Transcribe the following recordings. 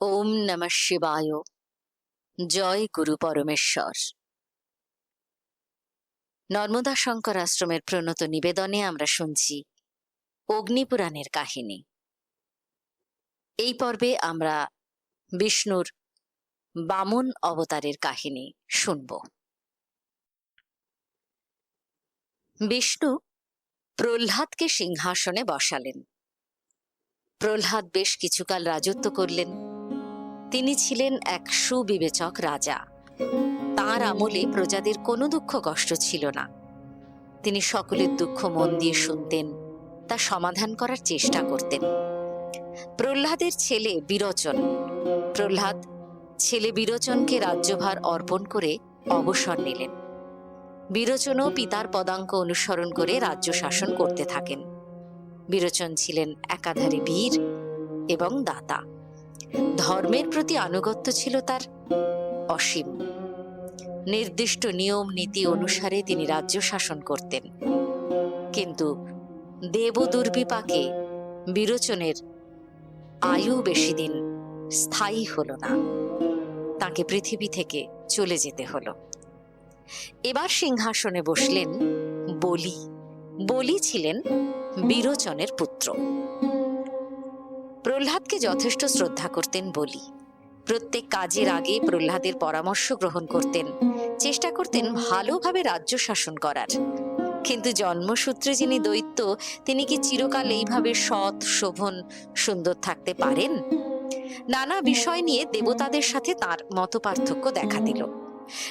ওম নম শিবায়। জয় গুরু পরমেশ্বর। নর্মদা শঙ্কর আশ্রমের প্রণত নিবেদনে আমরা শুনছি অগ্নিপুরাণের কাহিনী। এই পর্বে আমরা বিষ্ণুর বামন অবতারের কাহিনী শুনব। বিষ্ণু প্রহ্লাদকে সিংহাসনে বসালেন। প্রহ্লাদ বেশ কিছুকাল রাজত্ব করলেন। তিনি ছিলেন এক সুবিবেচক রাজা। তার আমলে প্রজাদের কোনো দুঃখ কষ্ট ছিল না। তিনি সকলের দুঃখ মন দিয়ে শুনতেন, তা সমাধান করার চেষ্টা করতেন। প্রহ্লাদের ছেলে বিরোচন। প্রহ্লাদ ছেলে বিরোচনকে রাজ্যভার অর্পণ করে অবসর নিলেন। বিরোচনও পিতার পদাঙ্ক অনুসরণ করে রাজ্য শাসন করতে থাকেন। বিরোচন ছিলেন একাধারে বীর এবং দাতা। ধর্মের প্রতি আনুগত্য ছিল তার অসীম। নির্দিষ্ট নিয়ম, নীতি অনুসারে তিনি রাজ্য শাসন করতেন। কিন্তু দেব দুর্বিপাকে বিরোচনের আয়ু বেশি দিন স্থায়ী হল না। তাকে পৃথিবী থেকে চলে যেতে হলো। এবার সিংহাসনে বসলেন বলি। বলি ছিলেন বিরোচনের পুত্র। প্রহ্লাদকে যথেষ্ট শ্রদ্ধা করতেন বলি। প্রত্যেক কাজের আগে প্রহ্লাদের পরামর্শ গ্রহণ করতেন, চেষ্টা করতেন ভালোভাবে রাজ্য শাসন করার। কিন্তু জন্মসূত্রে যিনি দৈত্য, তিনি কি চিরকাল এইভাবে সৎ, শোভন, সুন্দর থাকতে পারেন? নানা বিষয় নিয়ে দেবতাদের সাথে তার মত পার্থক্য দেখা দিল।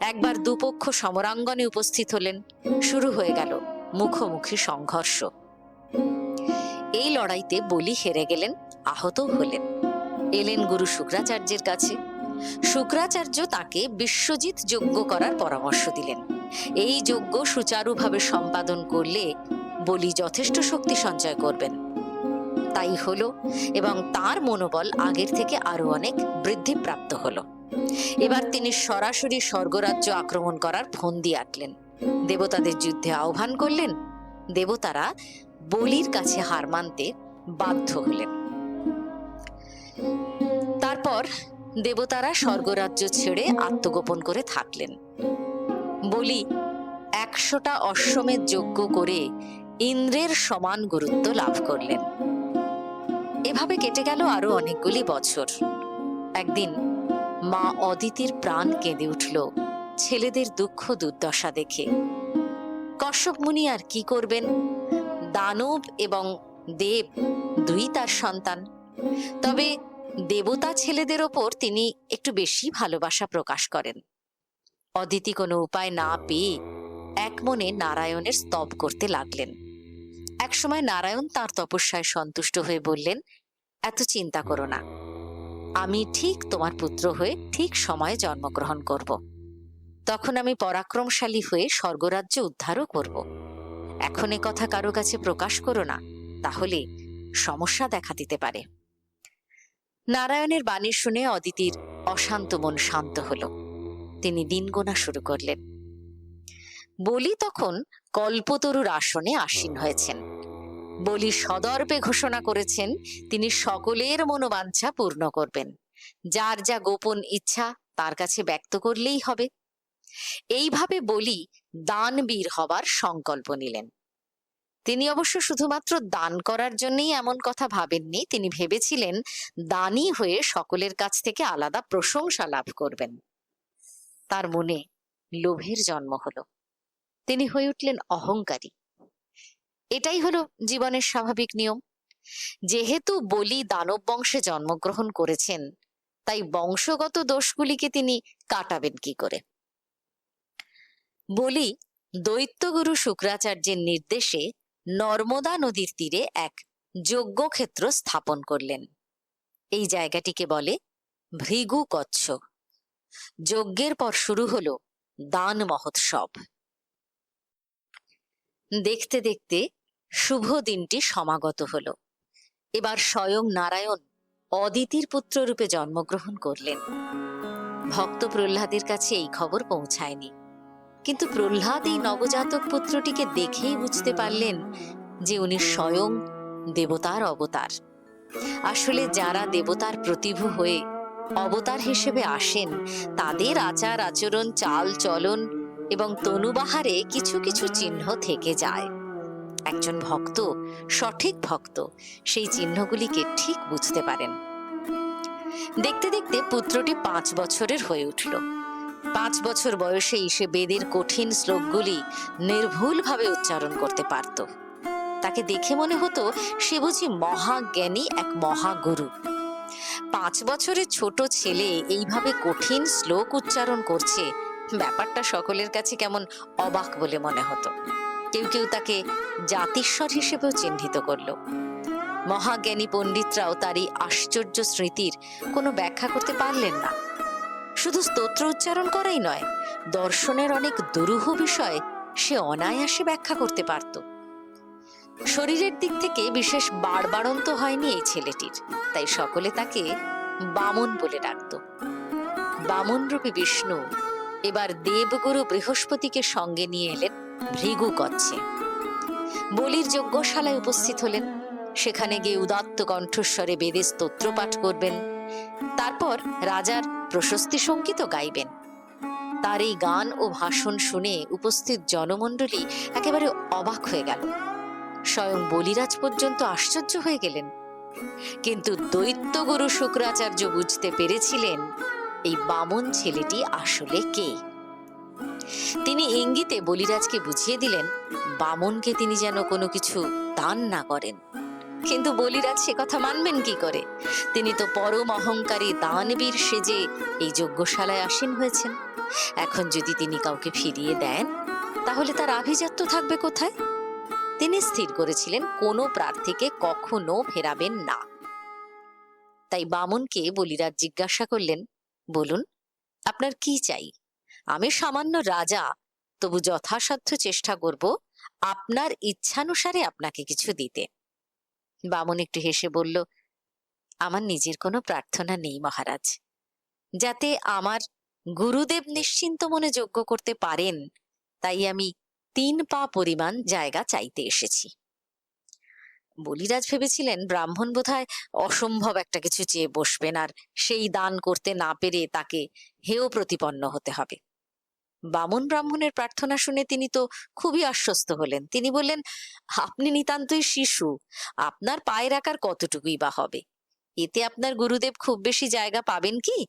একবার দুপক্ষ সমরাঙ্গনে উপস্থিত হলেন, শুরু হয়ে গেল মুখোমুখি সংঘর্ষ। এই লড়াইতে বলি হেরে গেলেন আহতও হলেন। এলেন গুরু শুক্রাচার্যের কাছে। শুক্রাচার্য তাকে বিশ্বজিৎ যজ্ঞ করার পরামর্শ দিলেন। এই যজ্ঞ সুচারুভাবে সম্পাদন করলে বলি যথেষ্ট শক্তি সঞ্চয় করবেন। তাই হলো এবং তার মনোবল আগের থেকে আরও অনেক বৃদ্ধিপ্রাপ্ত হলো। এবার তিনি সরাসরি স্বর্গরাজ্য আক্রমণ করার ফন্দি আঁটলেন দেবতাদের যুদ্ধে আহ্বান করলেন। দেবতারা বলির কাছে হার মানতে বাধ্য হলেন। তারপর দেবতারা স্বর্গরাজ্য ছেড়ে আত্মগোপন করে থাকলেন। বলি, একশোটা অশ্বমেধ যজ্ঞ করে ইন্দ্রের সমান গুরুত্ব লাভ করলেন। এভাবে কেটে গেল আরও অনেকগুলি বছর। একদিন মা অদিতির প্রাণ কেঁদে উঠল ছেলেদের দুঃখ দুর্দশা দেখে। কশ্যপ মুনি আর কি করবেন? দানব এবং দেব দুই তার সন্তান। তবে দেবতা ছেলেদের ওপর তিনি একটু বেশি ভালোবাসা প্রকাশ করেন। অদিতি কোনো উপায় না পেয়ে এক মনে নারায়ণের স্তব করতে লাগলেন। একসময় নারায়ণ তার তপস্যায় সন্তুষ্ট হয়ে বললেন, এত চিন্তা করো না। আমি ঠিক তোমার পুত্র হয়ে ঠিক সময়ে জন্মগ্রহণ করব। তখন আমি পরাক্রমশালী হয়ে স্বর্গরাজ্য উদ্ধারও করব। এখন কথা কারও কাছে প্রকাশ করো না, তাহলে সমস্যা দেখা দিতে পারে। নারায়ণের বাণী শুনে অদিতির অশান্ত মন শান্ত হলো। তিনি দিন গোনা শুরু করলেন। বলি তখন কল্পতরুর আসনে আসীন হয়েছেন। বলি সদর্পে ঘোষণা করেছেন, তিনি সকলের মনোবাঞ্ছা পূর্ণ করবেন। যার যা গোপন ইচ্ছা, তার কাছে ব্যক্ত করলেই হবে। এইভাবে বলি দানবীর হবার সংকল্প নিলেন। তিনি অবশ্য শুধুমাত্র দান করার জন্যই এমন কথা ভাবেননি। তিনি ভেবেছিলেন দানী হয়ে সকলের কাছ থেকে আলাদা প্রশংসা লাভ করবেন। তার মনে লোভের জন্ম হলো। তিনি হয়ে উঠলেন অহংকারী। এটাই হলো জীবনের স্বাভাবিক নিয়ম। যেহেতু বলি দানব বংশে জন্মগ্রহণ করেছেন, তাই বংশগত দোষগুলিকে তিনি কাটাবেন কি করে? বলি দৈত্যগুরু শুক্রাচার্যের নির্দেশে নর্মদা নদীর তীরে এক যজ্ঞক্ষেত্র স্থাপন করলেন। এই জায়গাটিকে বলে ভৃগু কচ্ছ। যজ্ঞের পর শুরু হল দান মহোৎসব। দেখতে দেখতে শুভ দিনটি সমাগত হল। এবার স্বয়ং নারায়ণ অদিতির পুত্র রূপে জন্মগ্রহণ করলেন। ভক্ত প্রহ্লাদের কাছে এই খবর পৌঁছায়নি। কিন্তু প্রহ্লাদ এই নবজাতক পুত্রটিকে দেখেই বুঝতে পারলেন যে উনি স্বয়ং দেবতার অবতার। আসলে যারা দেবতার প্রতিভু হয়ে অবতার হিসেবে আসেন, তাদের আচার আচরণ, চাল চলন এবং তনুবাহারে কিছু কিছু চিহ্ন থেকে যায়। একজন ভক্ত, সঠিক ভক্ত, সেই চিহ্নগুলিকে ঠিক বুঝতে পারেন। দেখতে দেখতে পুত্রটি পাঁচ বছরের হয়ে উঠল। পাঁচ বছর বয়সেই সে বেদের কঠিন শ্লোকগুলি নির্ভুলভাবে উচ্চারণ করতে পারত। তাকে দেখে মনে হতো সে বুঝি মহাজ্ঞানী এক মহাগুরু। পাঁচ বছরের ছোট ছেলে এইভাবে কঠিন শ্লোক উচ্চারণ করছে, ব্যাপারটা সকলের কাছে কেমন অবাক বলে মনে হতো। কেউ কেউ তাকে জাতিস্বর হিসেবেও চিহ্নিত করল। মহাজ্ঞানী পণ্ডিতরাও তার এই আশ্চর্য স্মৃতির কোনো ব্যাখ্যা করতে পারলেন না। শুধু স্তোত্র উচ্চারণ করাই নয়, দর্শনের অনেক দুরূহ বিষয় সে অনায়াসে ব্যাখ্যা করতে পারত। শরীরের দিক থেকে বিশেষ বাড়বাড়ন্ত হয়নি এই ছেলেটির, তাই সকলে তাকে বামন বলে ডাকত। বামন রূপী বিষ্ণু এবার দেবগুরু বৃহস্পতিকে সঙ্গে নিয়ে এলেন ভৃগু কচ্ছে বলির যজ্ঞশালায় উপস্থিত হলেন। সেখানে গিয়ে উদাত্ত কণ্ঠস্বরে বেদে স্তোত্র পাঠ করবেন। তারপর রাজার প্রশস্তি সংগীত গাইবেন। তার এই গান ও ভাষণ শুনে উপস্থিত জনমণ্ডলী একেবারে অবাক হয়ে গেল। স্বয়ং বলিরাজ পর্যন্ত আশ্চর্য হয়ে গেলেন। কিন্তু দৈত্যগুরু শুক্রাচার্য বুঝতে পেরেছিলেন, এই বামন ছেলেটি আসলে কে? তিনি ইঙ্গিতে বলিরাজকে বুঝিয়ে দিলেন, বামনকে তিনি যেন কোনো কিছু দান না করেন। কিন্তু বলিরাজ সে কথা মানবেন কি করে? তিনি তো পরম অহংকারী দানবীর সেজে এই যজ্ঞশালায় আসীন হয়েছেন। এখন যদি তিনি কাউকে ফিরিয়ে দেন, তাহলে তার আভিজাত্য থাকবে কোথায়? তিনি স্থির করেছিলেন, কোনো প্রার্থীকে কখনো ফেরাবেন না। তাই বামনকে বলিরাজ জিজ্ঞাসা করলেন, বলুন, আপনার কি চাই? আমি সামান্য রাজা, তবু যথাসাধ্য চেষ্টা করব, আপনার ইচ্ছানুসারে আপনাকে কিছু দিতে। বামন একটু হেসে বলল, আমার নিজের কোনো প্রার্থনা নেই, মহারাজ। যাতে আমার গুরুদেব নিশ্চিন্ত মনে যজ্ঞ করতে পারেন, তাই আমি তিন পা পরিমাণ জায়গা চাইতে এসেছি। বলিরাজ ভেবেছিলেন ব্রাহ্মণ বোধহয় অসম্ভব একটা কিছু চেয়ে বসবেন, আর সেই দান করতে না পেরে তাকে হেয় প্রতিপন্ন হতে হবে। বামন ব্রাহ্মণের প্রার্থনা শুনে তিনি তো খুবই আশ্বস্ত হলেন। তিনি বললেন, আপনি নিতান্তই শিশু, আপনার পায়ে রাখার কতটুকুই বা হবে? এতে আপনার গুরুদেব খুব বেশি জায়গা পাবেন কি?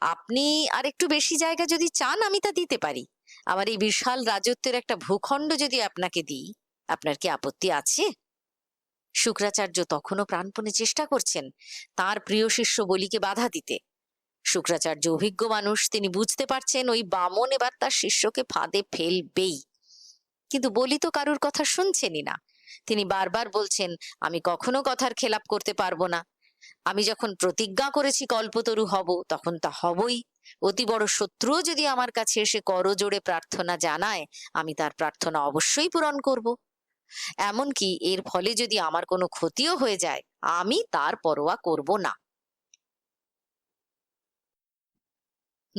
আপনি আর একটু বেশি জায়গা যদি চান, আমি তা দিতে পারি। আমার এই বিশাল রাজত্বের একটা ভূখণ্ড যদি আপনাকে দিই, আপনার কি আপত্তি আছে? শুক্রাচার্য তখনও প্রাণপণে চেষ্টা করছেন, তার প্রিয় শিষ্য বলিকে বাধা দিতে। শুক্রাচার্য অভিজ্ঞ মানুষ, তিনি বুঝতে পারছেন ওই বামন এবার তার শিষ্যকে ফাঁদে ফেলবেই। কিন্তু বলি তো কারুর কথা শুনছেনই না। তিনি বারবার বলছেন, আমি কখনো কথার খেলাপ করতে পারব না। আমি যখন প্রতিজ্ঞা করেছি কল্পতরু হব, তখন তা হবই। অতি বড় শত্রুও যদি আমার কাছে এসে করজোড়ে প্রার্থনা জানায়, আমি তার প্রার্থনা অবশ্যই পূরণ করব। এমনকি এর ফলে যদি আমার কোনো ক্ষতিও হয়ে যায়, আমি তার পরোয়া করব না।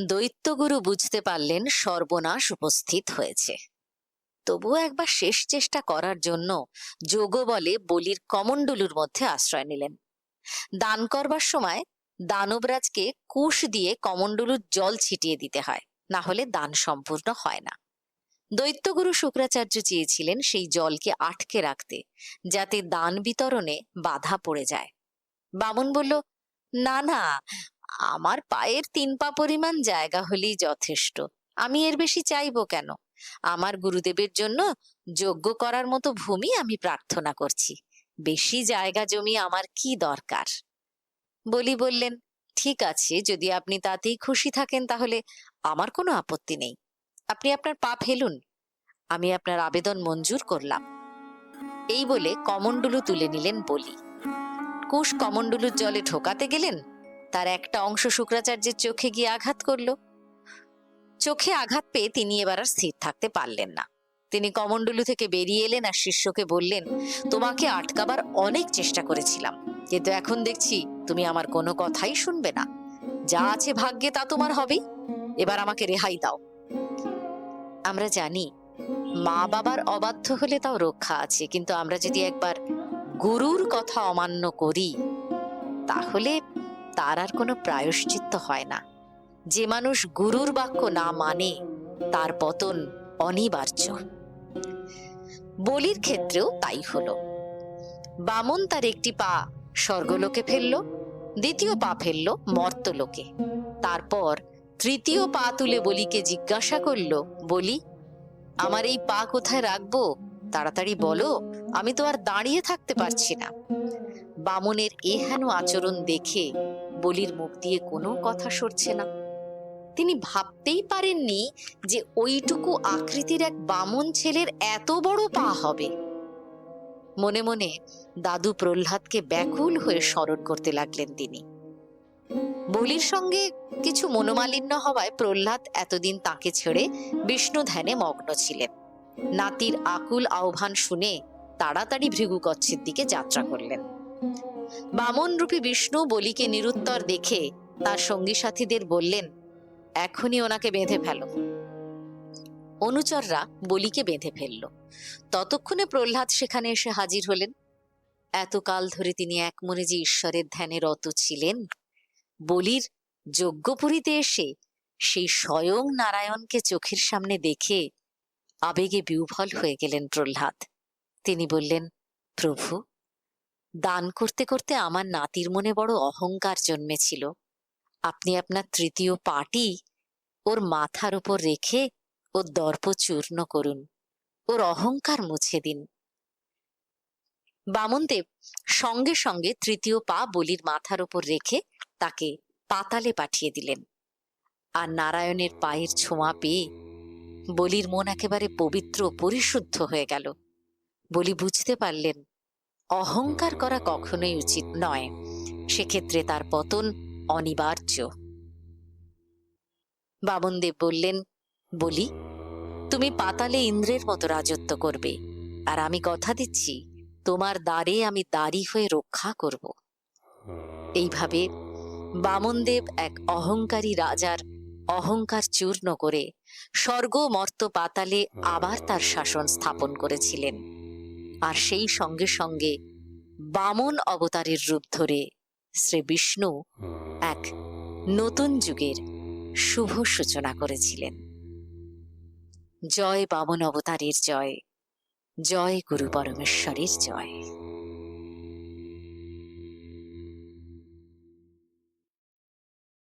দৈত্যগুরু বুঝতে পারলেন সর্বনাশ উপস্থিত হয়েছে। তবুও একবার শেষ চেষ্টা করার জন্য যোগ বলে বলির কমণ্ডলুর মধ্যে আশ্রয় নিলেন। দান করবার সময় দানবরাজকে কুশ দিয়ে কমণ্ডলুর জল ছিটিয়ে দিতে হয়, না হলে দান সম্পূর্ণ হয় না। দৈত্যগুরু শুক্রাচার্য চেয়েছিলেন সেই জলকে আটকে রাখতে, যাতে দান বিতরণে বাধা পড়ে যায়। বামন বলল, না না আমার পায়ের তিন পা পরিমাণ জায়গা হলেই যথেষ্ট। আমি এর বেশি চাইব কেন? আমার গুরুদেবের জন্য যজ্ঞ করার মতো ভূমি আমি প্রার্থনা করছি। বেশি জায়গা জমি আমার কি দরকার? বলি বললেন, ঠিক আছে, যদি আপনি তাতেই খুশি থাকেন তাহলে আমার কোনো আপত্তি নেই। আপনি আপনার পা ফেলুন। আমি আপনার আবেদন মঞ্জুর করলাম। এই বলে কমণ্ডলু তুলে নিলেন বলি। কুশ কমণ্ডলুর জলে ঢোকাতে গেলেন তার একটা অংশ শুক্রাচার্যের চোখে গিয়ে আঘাত করল। চোখে আঘাত পেয়ে তিনি এবার আর স্থির থাকতে পারলেন না। তিনি কমণ্ডলু থেকে বেরিয়ে এলেন আর শিষ্যকে বললেন, তোমাকে আটকাবার অনেক চেষ্টা করেছিলাম, কিন্তু এখন দেখছি তুমি আমার কোনো কথাই শুনবে না। যা আছে ভাগ্যে তা তোমার হবেই এবার আমাকে রেহাই দাও। আমরা জানি, মা বাবার অবাধ্য হলে তাও রক্ষা আছে, কিন্তু আমরা যদি একবার গুরুর কথা অমান্য করি, তাহলে তার আর কোনো প্রায়শ্চিত্ত হয় না। যে মানুষ গুরুর বাক্য না মানে তার পতন অনিবার্য। বলির ক্ষেত্রেও তাই হলো। বামন তার একটি পা স্বর্গলোকে ফেলল, দ্বিতীয় পা ফেলল মর্তলোকে। তারপর তৃতীয় পা তুলে বলিকে জিজ্ঞাসা করল, বলি, আমার এই পা কোথায় রাখব? তাড়াতাড়ি বলো, আমি তো আর দাঁড়িয়ে থাকতে পারছি না। বামনের এহেন আচরণ দেখে বলির মুখ দিয়ে কোনো কথা সরছে না। তিনি ভাবতেই পারেননি যে ওইটুকু আকৃতির এক বামন ছেলের এত বড় পা হবে। মনে মনে দাদু প্রহ্লাদকে ব্যাকুল হয়ে স্মরণ করতে লাগলেন তিনি। বলির সঙ্গে কিছু মনোমালিন্য হওয়ায় প্রহ্লাদ এতদিন তাকে ছেড়ে বিষ্ণু ধ্যানে মগ্ন ছিলেন। নাতির আকুল আহ্বান শুনে তাড়াতাড়ি ভৃগুকচ্ছের দিকে যাত্রা করলেন। বামন রূপী বিষ্ণু বলিকে নিরুত্তর দেখে তার সঙ্গী সাথীদের বললেন, এখনই ওনাকে বেঁধে ফেলো। অনুচররা বলিকে বেঁধে ফেলল। ততক্ষণে প্রহ্লাদ সেখানে এসে হাজির হলেন। এতকাল ধরে তিনি এক মনে যে ঈশ্বরের ধ্যানে রত ছিলেন। বলির যজ্ঞপুরীতে এসে সেই স্বয়ং নারায়ণকে চোখের সামনে দেখে আবেগে বিহ্বল হয়ে গেলেন প্রহ্লাদ। তিনি বললেন, প্রভু দান করতে করতে আমার নাতির মনে বড় অহংকার জন্মেছিল। আপনি আপনার তৃতীয় পাটি ওর মাথার উপর রেখে ওর দর্প চূর্ণ করুন। ওর অহংকার মুছে দিন। বামনদেব সঙ্গে সঙ্গে তৃতীয় পা বলির মাথার উপর রেখে তাকে পাতালে পাঠিয়ে দিলেন। আর নারায়ণের পায়ের ছোঁয়া পেয়ে বলির মন একেবারে পবিত্র পরিশুদ্ধ হয়ে গেল। বলি বুঝতে পারলেন অহংকার করা কখনোই উচিত নয়। সেক্ষেত্রে তার পতন অনিবার্য। বামনদেব বললেন, বলি, তুমি পাতালে ইন্দ্রের মতো রাজত্ব করবে, আর আমি কথা দিচ্ছি, তোমার দ্বারে আমি দাড়ি হয়ে রক্ষা করব। এইভাবে বামনদেব এক অহংকারী রাজার অহংকার চূর্ণ করে স্বর্গ মর্ত পাতালে আবার তার শাসন স্থাপন করেছিলেন। আর সেই সঙ্গে সঙ্গে বামন অবতারের রূপ ধরে শ্রী বিষ্ণু এক নতুন যুগের শুভ সূচনা করেছিলেন। জয় বামন অবতারের জয় জয় গুরু পরমেশ্বরের জয়।